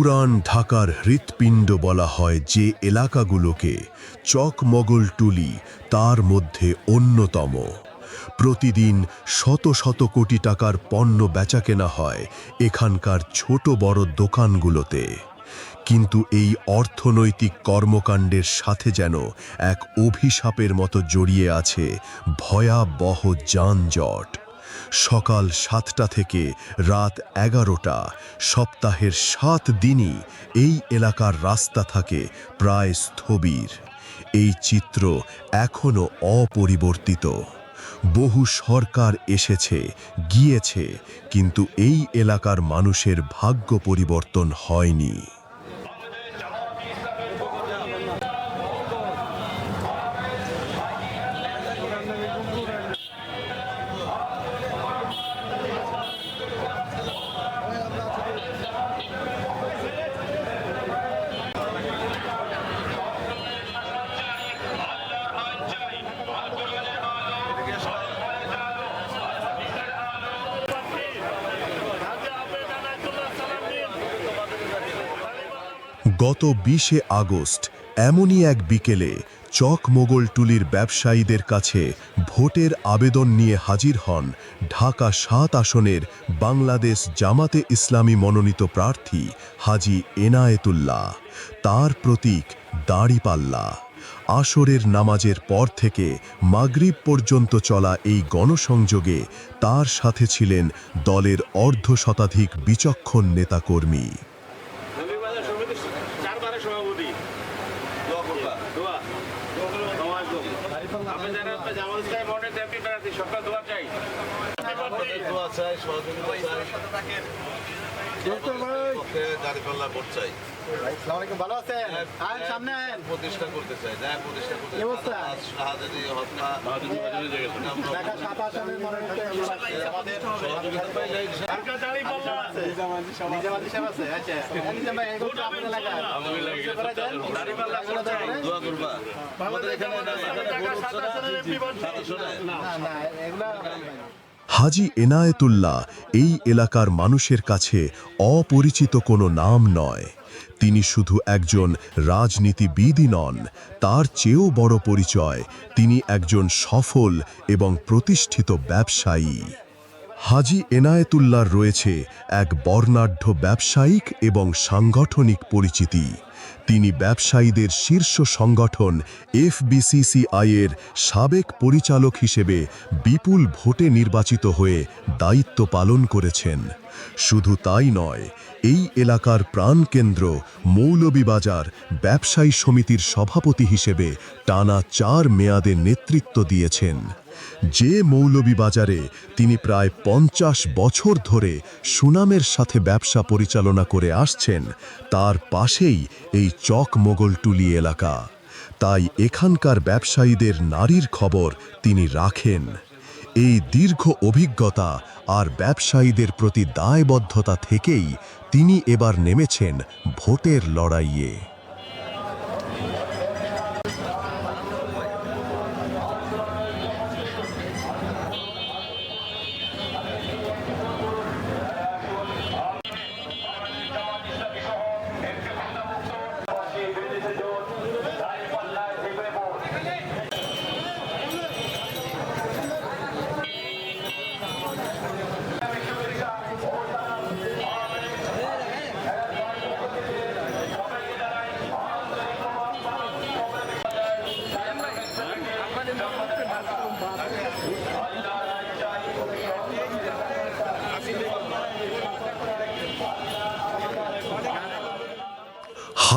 পুরান ঢাকার হৃৎপিণ্ড বলা হয় যে এলাকাগুলোকে চকমগল টুলি তার মধ্যে অন্যতম। প্রতিদিন শত শত কোটি টাকার পণ্য বেচা কেনা হয় এখানকার ছোট বড় দোকানগুলোতে। কিন্তু এই অর্থনৈতিক কর্মকাণ্ডের সাথে যেন এক অভিশাপের মতো জড়িয়ে আছে ভয়াবহ যানজট। সকাল সাতটা থেকে রাত এগারোটা। সপ্তাহের সাত দিনই এই এলাকার রাস্তা থাকে প্রায় স্থবির। এই চিত্র এখনও অপরিবর্তিত। বহু সরকার এসেছে, গিয়েছে, কিন্তু এই এলাকার মানুষের ভাগ্য পরিবর্তন হয়নি। গত বিশে আগস্ট এমনই এক বিকেলে চক মোগলটুলির ব্যবসায়ীদের কাছে ভোটের আবেদন নিয়ে হাজির হন ঢাকা সাত আসনের বাংলাদেশ জামাতে ইসলামী মনোনীত প্রার্থী হাজি এনায়েতুল্লাহ। তার প্রতীক দাড়িপাল্লা। আসরের নামাজের পর থেকে মাগরিব পর্যন্ত চলা এই গণসংযোগে তার সাথে ছিলেন দলের অর্ধ শতাধিক বিচক্ষণ নেতাকর্মী রবিবাজার সমিতি চারবারের সভাপতি দোয়া আমি জানি আপনি জামাল ইসলাম মনে এমপি প্রার্থী সরকার দোয়া চাই দোয়া চাই সহযোগিতা চাই। দাঁড়িপাল্লা ভোট চাই। ভালো আছেন? আয় সামনে প্রতিষ্ঠা করতে চাই ন্যায় প্রতিষ্ঠা করতে কি হত্যা আচ্ছা। করবা। আমাদের এখানে হাজি এনায়েতুল্লাহ এই এলাকার মানুষের কাছে অপরিচিত কোনো নাম নয়। তিনি শুধু একজন রাজনীতিবিদই নন, তার চেয়েও বড় পরিচয় তিনি একজন সফল এবং প্রতিষ্ঠিত ব্যবসায়ী। হাজি এনায়েতুল্লাহর রয়েছে এক বর্ণাঢ্য ব্যবসায়িক এবং সাংগঠনিক পরিচিতি। তিনি ব্যবসায়ীদের শীর্ষ সংগঠন এফবিসিসিআই এর সাবেক পরিচালক হিসেবে বিপুল ভোটে নির্বাচিত হয়ে দায়িত্ব পালন করেছেন। শুধু তাই নয়, এই এলাকার প্রাণকেন্দ্র মৌলবীবাজার ব্যবসায়ী সমিতির সভাপতি হিসেবে টানা চার মেয়াদে নেতৃত্ব দিয়েছেন। যে মৌলভীবাজারে তিনি প্রায় পঞ্চাশ বছর ধরে সুনামের সাথে ব্যবসা পরিচালনা করে আসছেন, তার পাশেই এই চক মোগলটুলি এলাকা। তাই এখানকার ব্যবসায়ীদের নারীর খবর তিনি রাখেন। এই দীর্ঘ অভিজ্ঞতা আর ব্যবসায়ীদের প্রতি দায়বদ্ধতা থেকেই তিনি এবার নেমেছেন ভোটের লড়াইয়ে।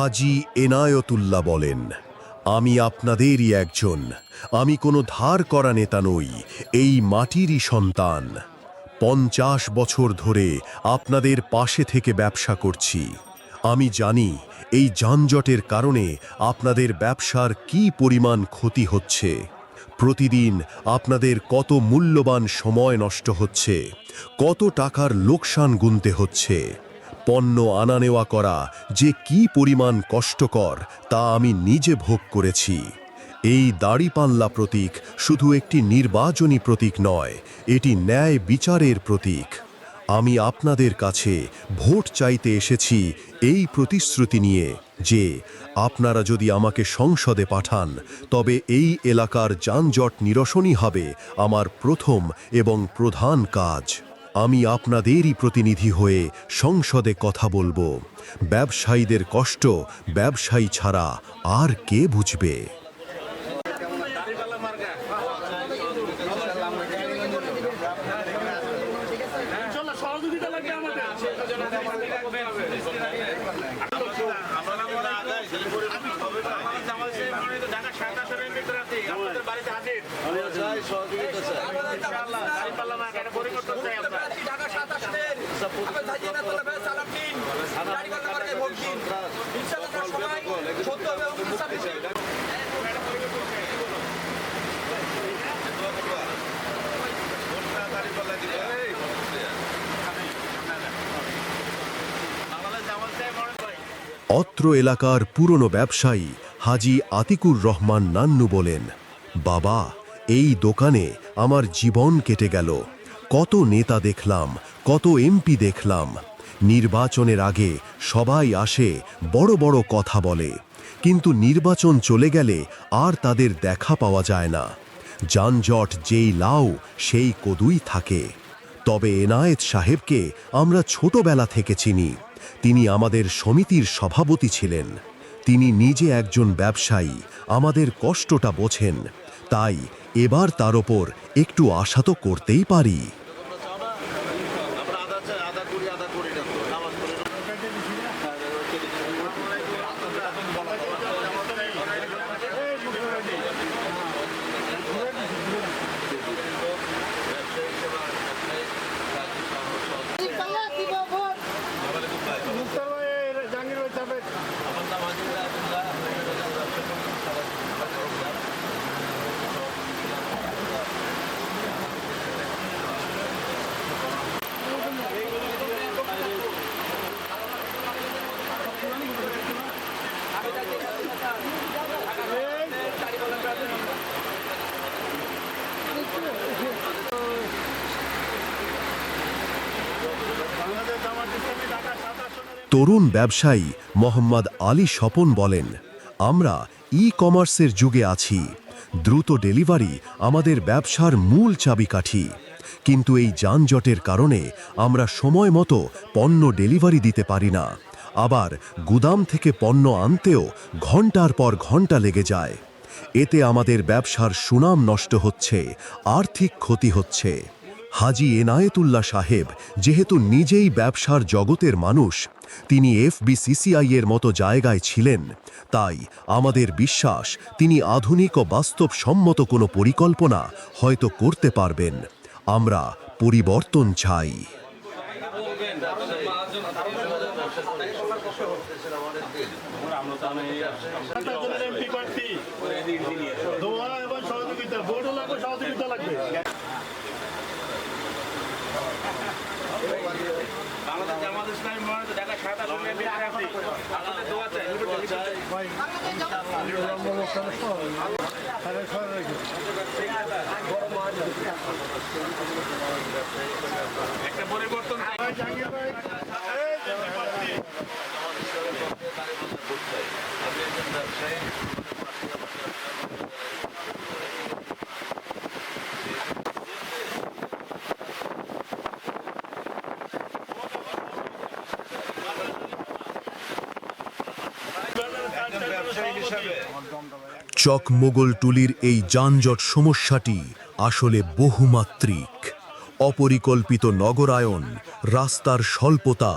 হাজি এনায়তুল্লাহ বলেন, আমি আপনাদেরই একজন। আমি কোনো ধার করা নেতা নই। এই মাটিরই সন্তান। পঞ্চাশ বছর ধরে আপনাদের পাশে থেকে ব্যবসা করছি। আমি জানি এই যানজটের কারণে আপনাদের ব্যবসার কি পরিমাণ ক্ষতি হচ্ছে। প্রতিদিন আপনাদের কত মূল্যবান সময় নষ্ট হচ্ছে। কত টাকার লোকসান গুনতে হচ্ছে। পণ্য আনা নেওয়া করা যে কি পরিমাণ কষ্টকর তা আমি নিজে ভোগ করেছি। এই দাড়িপাল্লা প্রতীক শুধু একটি নির্বাচনী প্রতীক নয়, এটি ন্যায় বিচারের প্রতীক। আমি আপনাদের কাছে ভোট চাইতে এসেছি এই প্রতিশ্রুতি নিয়ে যে আপনারা যদি আমাকে সংসদে পাঠান, তবে এই এলাকার যানজট নিরসনই হবে আমার প্রথম এবং প্রধান কাজ। আমি আপনাদেরই প্রতিনিধি হয়ে সংসদে কথা বলব। ব্যবসায়ীদের কষ্ট ব্যবসায়ী ছাড়া আর কে বুঝবে দাঁড়িপাল্লা মার্কা ইনশাল্লাহ সহযোগিতা লাগবে আমাদের আমরা মনে আদায় আমাদের জামালসে মনোনীত ঢাকা সাত আসনের ভিতরে আছি আপনাদের বাড়িতে হাজির ইনশাআল্লাহ দাঁড়িপাল্লা মার্কা এটা পরিবর্তন চাই আমরা ঢাকা সাত আসনের আবার ধাজিয়া নেতারা ব্যাস সালাম দিন দাঁড়িপাল্লা মার্কায় ভোট দিন ইনশাআল্লাহ তার সবাই সত্য হবে এবং ইনসাফ হবে। আমাদের জামালসে মনোনীত অত্র এলাকার পুরনো ব্যবসায়ী হাজি আতিকুর রহমান নান্নু বলেন বাবা এই দোকানে আমার জীবন কেটে গেল। কত নেতা দেখলাম, কত এমপি দেখলাম। নির্বাচনের আগে সবাই আসে, বড় বড় কথা বলে। কিন্তু নির্বাচন চলে গেলে আর তাদের দেখা পাওয়া যায় না। যানজট যেই লাউ, সেই কদুই থাকে। তবে এনায়েত সাহেবকে আমরা ছোটবেলা থেকে চিনি। তিনি আমাদের সমিতির সভাপতি ছিলেন। তিনি নিজে একজন ব্যবসায়ী। আমাদের কষ্টটা বোঝেন। তাই এবার তার ওপর একটু আশা তো করতেই পারি আমরা আদা চাই আদা করি আদা করি না তো নামাজ পড়ি না। মুক্তার ভাই জাহাঙ্গীর ভাই চাপেন বাংলাদেশ জামাত ইসলামী ঢাকা সাত আসনের তরুণ ব্যবসায়ী মোহাম্মদ আলী স্বপন বলেন, আমরা ই কমার্সের যুগে আছি। দ্রুত ডেলিভারি আমাদের ব্যবসার মূল চাবিকাঠি। কিন্তু এই যানজটের কারণে আমরা সময় মতো পণ্য ডেলিভারি দিতে পারি না। আবার গুদাম থেকে পণ্য আনতেও ঘণ্টার পর ঘণ্টা লেগে যায়। এতে আমাদের ব্যবসার সুনাম নষ্ট হচ্ছে, আর্থিক ক্ষতি হচ্ছে। হাজি এনায়েতুল্লাহ সাহেব যেহেতু নিজেই ব্যবসার জগতের মানুষ, তিনি এফবিসিসিআই এর মতো জায়গায় ছিলেন। তাই আমাদের বিশ্বাস, তিনি আধুনিক ও বাস্তবসম্মত কোনো পরিকল্পনা হয়তো করতে পারবেন। আমরা পরিবর্তন চাই। বাংলাদেশ জামাত ইসলামী মনোনীত ঢাকা সাত আসনের আপনাদের দোয়া চাই একটা পরিবর্তন চাই। জাহাঙ্গীর ভাই। প্রার্থী চকমোগলটুলির এই যানজট সমস্যাটি আসলে বহুমাত্রিক। অপরিকল্পিত নগরায়ন, রাস্তার স্বল্পতা,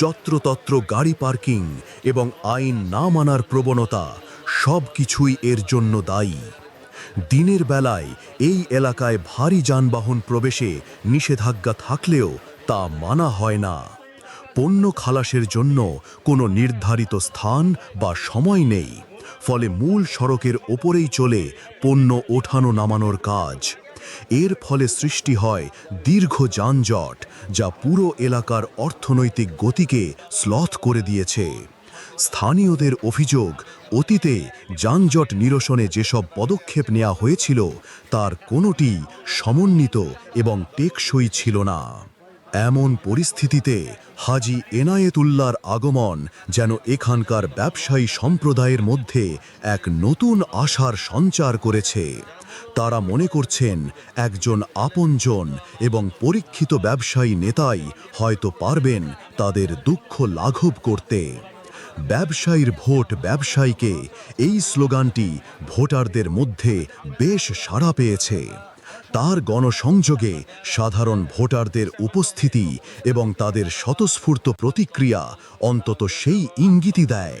যত্রতত্র গাড়ি পার্কিং এবং আইন না মানার প্রবণতা সব কিছুই এর জন্য দায়ী। দিনের বেলায় এই এলাকায় ভারী যানবাহন প্রবেশে নিষেধাজ্ঞা থাকলেও তা মানা হয় না। পণ্য খালাসের জন্য কোনো নির্ধারিত স্থান বা সময় নেই। ফলে মূল সড়কের ওপরেই চলে পণ্য ওঠানো নামানোর কাজ। এর ফলে সৃষ্টি হয় দীর্ঘ যানজট, যা পুরো এলাকার অর্থনৈতিক গতিকে স্লথ করে দিয়েছে। স্থানীয়দের অভিযোগ, অতীতে যানজট নিরসনে যেসব পদক্ষেপ নেওয়া হয়েছিল, তার কোনোটি সমন্বিত এবং টেকসই ছিল না। এমন পরিস্থিতিতে হাজি এনায়েতুল্লার আগমন যেন এখানকার ব্যবসায়ী সম্প্রদায়ের মধ্যে এক নতুন আশার সঞ্চার করেছে। তারা মনে করছেন একজন আপনজন এবং পরীক্ষিত ব্যবসায়ী নেতাই হয়তো পারবেন তাদের দুঃখ লাঘব করতে। ব্যবসায়ীর ভোট ব্যবসায়ীকে এই স্লোগানটি ভোটারদের মধ্যে বেশ সাড়া পেয়েছে। তার গণসংযোগে সাধারণ ভোটারদের উপস্থিতি এবং তাদের স্বতঃস্ফূর্ত প্রতিক্রিয়া অন্তত সেই ইঙ্গিতই দেয়।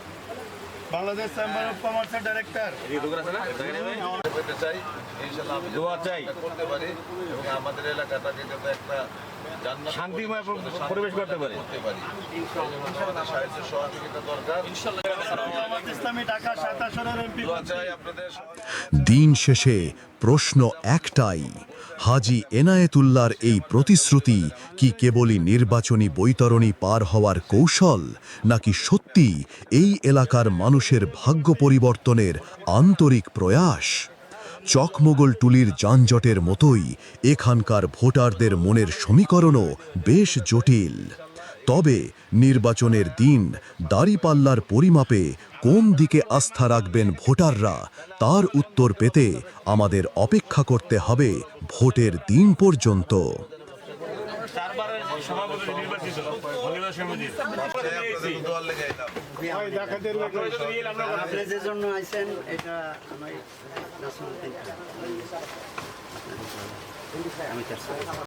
বাংলাদেশ চেম্বার অফ কমার্সের ডাইরেক্টর চাই ইনশাল্লাহ আমি দোয়া চাই। করতে পারি এবং আমাদের এলাকাটাকে যাতে একটা শান্তিময় পরিবেশ করতে দিন শেষে প্রশ্ন একটাই, হাজি এনায়েতুল্লার এই প্রতিশ্রুতি কি কেবলই নির্বাচনী বৈতরণী পার হওয়ার কৌশল, নাকি সত্যি এই এলাকার মানুষের ভাগ্য পরিবর্তনের আন্তরিক প্রয়াস? চকমোগল টুলির যানজটের মতোই এখানকার ভোটারদের মনের সমীকরণও বেশ জটিল। তবে নির্বাচনের দিন দাড়িপাল্লার পরিমাপে কোন দিকে আস্থা রাখবেন ভোটাররা তার উত্তর পেতে আমাদের অপেক্ষা করতে হবে ভোটের দিন পর্যন্ত। সভাপতি নির্বাচিত আপনি যে জন্য আইছেন এটা আমি।